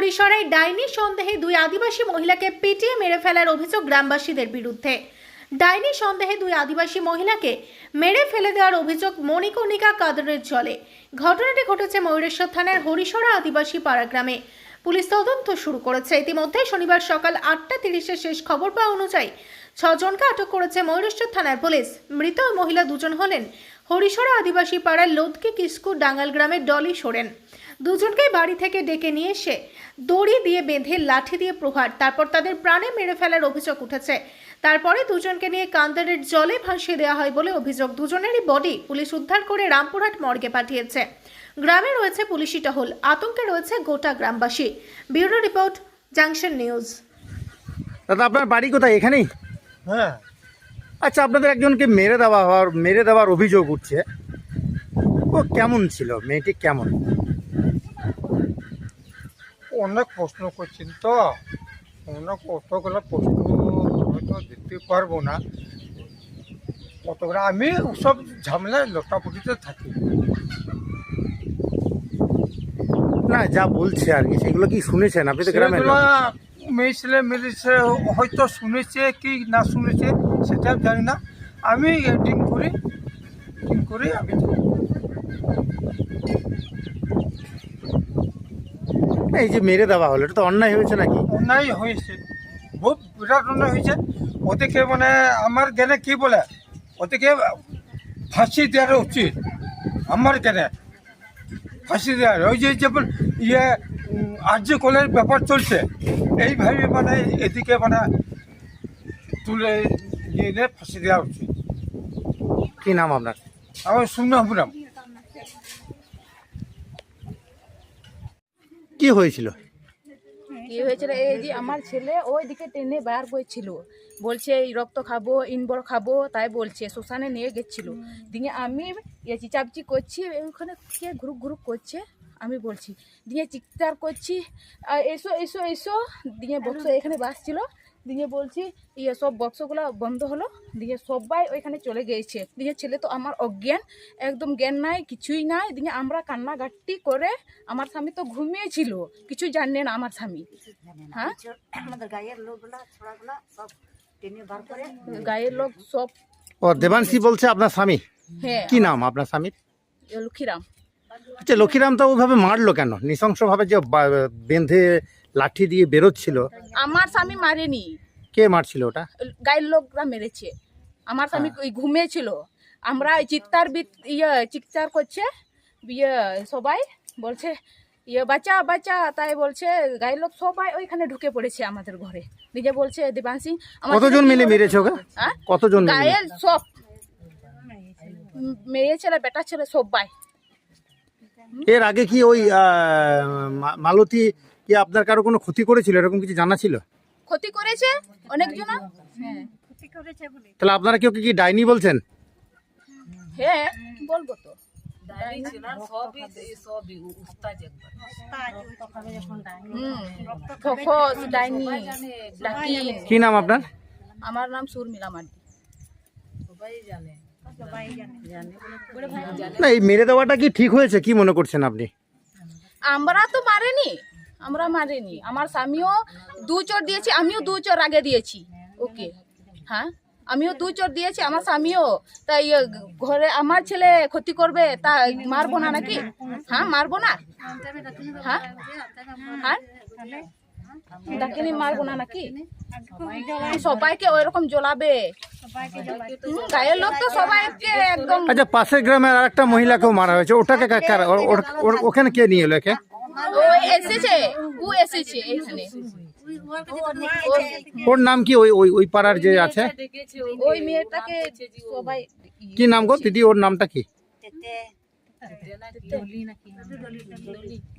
হরিশরায় ডাইনি সন্দেহে দুই আদিবাসী মহিলাকে পিটিয়ে মেরে ফেলার অভিযোগ গ্রামবাসীদের বিরুদ্ধে। ডাইনি সন্দেহে দুই আদিবাসী মহিলাকে মেরে ফেলে দেওয়ার অভিযোগ মণিকর্ণিকা কাদরের জলে। ঘটনাটি ঘটেছে ময়ূরেশ্বর থানার হরিশরা আদিবাসী পাড়া গ্রামে। পুলিশ তদন্ত শুরু করেছে। ইতিমধ্যে শনিবার সকাল আটটা তিরিশের শেষ খবর পাওয়া অনুযায়ী ছজনকে আটক করেছে ময়ূরেশ্বর থানার পুলিশ। মৃত মহিলা দুজন হলেন হরিশরা আদিবাসী পাড়ার লোদকি কিস্কু ডাঙ্গাল গ্রামের ডলি সোরেন। দুজনকেই বাড়ি থেকে ডেকে নিয়ে এসে দড়ি দিয়ে বেঁধে লাঠি দিয়ে প্রহার তারপর তাদের প্রাণে মেরে ফেলার অভিযোগ উঠেছে। তারপরে দুজনকে নিয়ে কান্দারের জলে ভাসিয়ে দেওয়া হয় বলে অভিযোগ। দুজনেরই বডি পুলিশ উদ্ধার করে রামপুরহাট মর্গে পাঠিয়েছে। গ্রামে রয়েছে পুলিশি টহল আতঙ্কে রয়েছে গোটা গ্রামবাসী। Bureau report junction news. দাদা আপনার বাড়ি কোথায়? এখানেই? হ্যাঁ। আচ্ছা আপনাদের একজনকে মেরে দেওয়া হওয়ার মেরে দেওয়ার অভিযোগ উঠছে। ও কেমন ছিল? মেয়েটি কেমন? অনেক প্রশ্ন করছেন তো? অনেক কতগুলো প্রশ্ন হয়তো দিতে পারব না। কতগুলো আমি সব ঝামেলায় লোটাপুটিতে থাকি। না যা বলছে আর কি সেগুলো কি শুনেছেন? আপনি তো গ্রামের লোক। মেয়ে ছেলে মিলেছে হয়তো শুনেছে কি না শুনেছে সেটা আমি জানি না। আমি এডিং করি এডিং করি আমি এই যে মেরে দেওয়া হলো এটা তো অন্যায় হয়েছে নাকি? অন্যায় হয়েছে। বহুত বিরাট অন্যায় হয়েছে। ওদেরকে মানে আমার জ্ঞানে কি বলে? ওদেরকে ফাঁসি দেওয়ার উচিত। আমার জ্ঞানে ফাঁসি দেওয়ার ওই যে যেমন ইয়ে উম, আর্য কলের ব্যাপার চলছে এইভাবে মানে এদিকে মানে তুলে নিয়ে ফাঁসি দেওয়া উচিত। কি নাম আপনার? আমার শুনলাম হয়েছিল? কি হয়েছিল? এই যে আমার ছেলে ওই দিকে টেনে বার হয়েছিল বলছে, এই রক্ত খাব ইনবর খাব, তাই বলছে, শ্মশানে নিয়ে গেছিল। দিয়ে আমি চিচাপচি করছি ওইখানে কে ঘুরুক ঘুরুক করছে, আমি বলছি, দিয়ে চিৎকার করছি। এসো এসো এসো। দিয়ে বক্স এখানে বাসছিল দিয়ে বলছি ইয়ে সব বক্সগুলো বন্ধ হলো। দিয়ে সবাই ওইখানে চলে গিয়েছে। দিয়ে ছেলে তো আমার অজ্ঞান একদম জ্ঞান নাই কিছুই নাই। দিয়ে আমরা কান্নাকাটি করে আমার স্বামী তো ঘুমিয়েছিল। কিছু জানে না আমার স্বামী। হ্যাঁ? আমাদের গায়ের লোকগুলা ছোড়াগুলা সব টেনে বার করে গায়ের লোক সব ও দেবাংশী বলছে আপনার স্বামী? হ্যাঁ। কি নাম আপনার স্বামীর? লক্ষ্মীরাম। আচ্ছা লক্ষ্মীরাম তো ওইভাবে মারলো কেন? নৃশংসভাবে যে বেঁধে লাঠি দিয়ে বেরোচ্ছিল। আমার স্বামী মারেনি। কে মারছিল ওটা? গায়ের লোকরা মেরেছে। আমার স্বামী ওই ঘুমিয়েছিল। আমরা চিৎকার ইয়ে চিৎকার করছে। ইয়ে সবাই বলছে ইয়ে বাচ্চা বাচ্চা তাই বলছে গায়ের লোক সবাই ওইখানে ঢুকে পড়েছে আমাদের ঘরে। নিজে বলছে দেবাংশী আমার কতজন মিলে মেরেছে ওকে? হ্যাঁ? কতজন গায়ের সব। মেয়ে ছেলে বেটা ছেলে সবাই। এর আগে কি ওই মালতী কি আপনার কারও কোনো ক্ষতি করেছিল? এরকম কিছু জানা ছিল? ক্ষতি করেছে অনেকজন? হ্যাঁ। তাহলে আপনারা কেউ কি ডাইনি বলছেন? হ্যাঁ বলব তো। হুম। ডাইনি ডাকিন। কি নাম আপনার? আমার নাম সুরমিলা মান্ডি। না এই মেরে দেওয়াটা কি ঠিক হয়েছে? কি মনে করছেন আপনি? আমরা তো মারেনি। আমরা মারিনি। আমার স্বামীও দু চোর দিয়েছি, আমিও দু চোর আগে দিয়েছি। ওকে। হ্যাঁ? আমিও দু চোর দিয়েছি, আমার স্বামীও। তাই ঘরে আমার ছেলে ক্ষতি করবে, তা মারবো না নাকি? হ্যাঁ মারবো না? হ্যাঁ? হ্যাঁ? ডাকিনি, মারবো না নাকি? সবাইকে ওইরকম জ্বলাবে। গায়ের লোক তো সবাইকে একদম আচ্ছা পাশের গ্রামের আর একটা মহিলাকেও মারা হয়েছে। ওটাকে ওখানে কে নিয়ে এলো একে? ও এসেছে? ও এসেছে এখানে। ওর নাম কি? ওই ওই ওই পাড়ার যে আছে? ওই মেয়েটাকে সবাই কি নাম গো? দিদি ওর নামটা কি?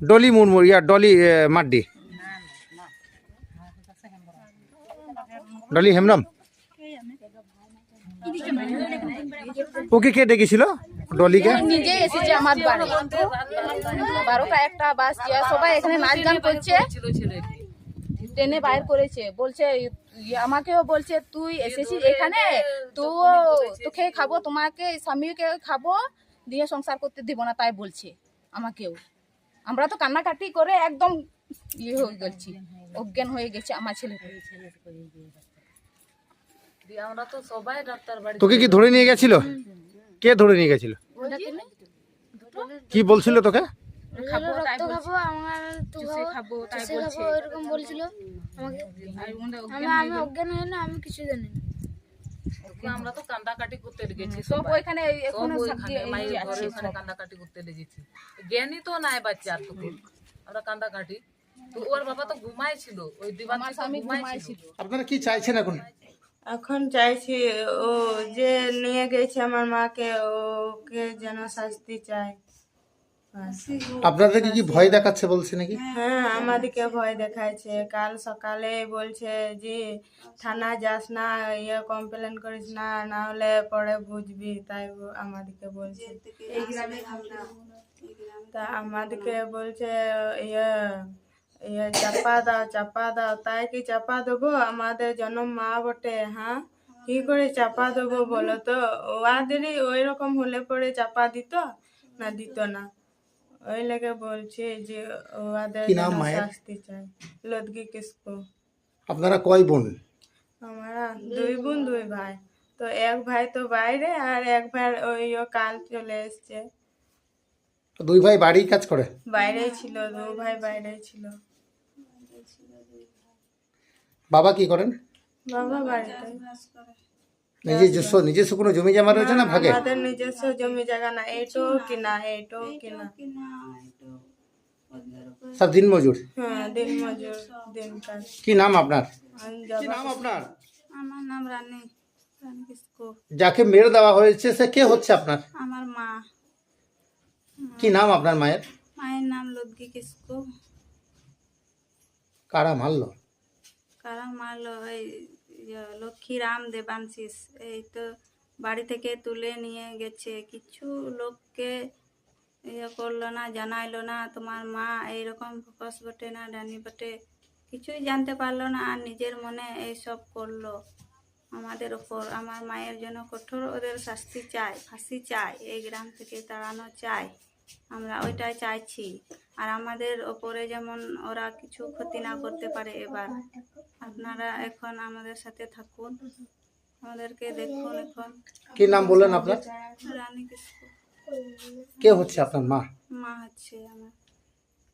ডলি মুরমু ইয়া ডলি মাড্ডি। ডলি হেমব্রম? ওকে কে ডেকেছিল? ডলিকে? নিজে এসেছে আমার বাড়ি। বারোটা একটা বাস সবাই এখানে নাচ গান করছে। ট্রেনে বাইর করেছে। বলছে আমাকেও বলছে তুই এসেছিস এখানে? তো তোকে খাব তোমাকে স্বামীকে খাব দিয়ে সংসার করতে দিব না। তাই বলছে আমাকেও। আমরা তো কান্নাকাটি করে একদম ইয়ে হয়ে গেছি। অজ্ঞান হয়ে গেছে আমার ছেলেটা আমরা তো সবাই ডাক্তার বাড়ি তোকে কি ধরে নিয়ে গেছিল? কে ধরে নিয়ে গেছিল? কি বলছিল তোকে? আমার তো চুষে খাব তাই চুষে বলছে। খাব এরকম বলছিল। আমাকে আর ওনারা আমি অজ্ঞান আমি গেল। অজ্ঞান না আমি কিছু জানি ওকে আমরা তো কান্দাকাটি করতে গেছি সব ওইখানে কান্দাকাটি করতে লেগেছি। জ্ঞানী তো নাই বাচ্চা তোকে। আমরা কান্দাকাটি। তো ওর বাবা তো ঘুমাইছিল ওই দিবান আপনারা কি চাইছেন এখন? এখন চাইছি ও যে নিয়ে গেছে আমার মাকে ওকে যেন শাস্তি চাই। আপনাদেরকে কি ভয় দেখাচ্ছে বলছে নাকি? হ্যাঁ আমাদেরকে ভয় দেখাচ্ছে। কাল সকালে বলছে যে থানা যাস না ইয়ে কমপ্লেন করিস না না হলে পরে বুঝবি। তাই আমাদেরকে বলছে। তা আমাদেরকে বলছে ইয়ে চাপা দাও চাপা দাও তাই কি চাপা দেবো? আমাদের জন্ম মা বটে হ্যাঁ কি করে চাপা দেবো বলো তো? ওদেরই ওই রকম হলে পরে চাপা দিত? না দিত না। ওই লেগে বলছে যে ওদের? শাস্তি চাই। লদগি কিসকো। আপনারা কয় বোন? আমরা দুই বোন দুই ভাই। তো এক ভাই তো বাইরে আর এক ভাই ওই কাল চলে এসছে। দুই ভাই বাড়ি কাজ করে? বাইরেই ছিল দু ভাই বাইরেই ছিল। বাবা কি করেন? বাবা বাড়িতে। নিজস্ব নিজস্ব কোনো জমি জমা রয়েছে না ভাগে? আমাদের নিজস্ব জমি জায়গা না কিনা কিনা। সব দিন মজুর। হ্যাঁ দিন মজুর দিন কাজ। কি নাম আপনার? কি নাম আপনার? আমার নাম রানী রানী কিসকো যাকে মেরে দেওয়া হয়েছে সে কে হচ্ছে আপনার? আমার মা। কি নাম আপনার মায়ের? মায়ের নাম লদগি কিসকো কারা মারলো? কারা মারলো? এই ইয়ে, লক্ষ্মীরাম দেবাংশিস এই তো বাড়ি থেকে তুলে নিয়ে গেছে। কিছু লোককে ইয়ে করল না জানাইলো না তোমার মা এইরকম ফোকাস বটে না ডানি বটে। কিছুই জানতে পারল না আর নিজের মনে এইসব করল। আমাদের ওপর আমার মায়ের জন্য কঠোর ওদের শাস্তি চাই ফাঁসি চাই এই গ্রাম থেকে তাড়ানো চাই। আমরা ওইটাই চাইছি। আর আমাদের ওপরে যেমন ওরা কিছু ক্ষতি না করতে পারে এবার আপনারা এখন আমাদের সাথে থাকুন। আমাদেরকে দেখুন এখন। কি নাম বললেন আপনার? রানী কিসকু কে হচ্ছে আপনার মা? মা হচ্ছে আমার।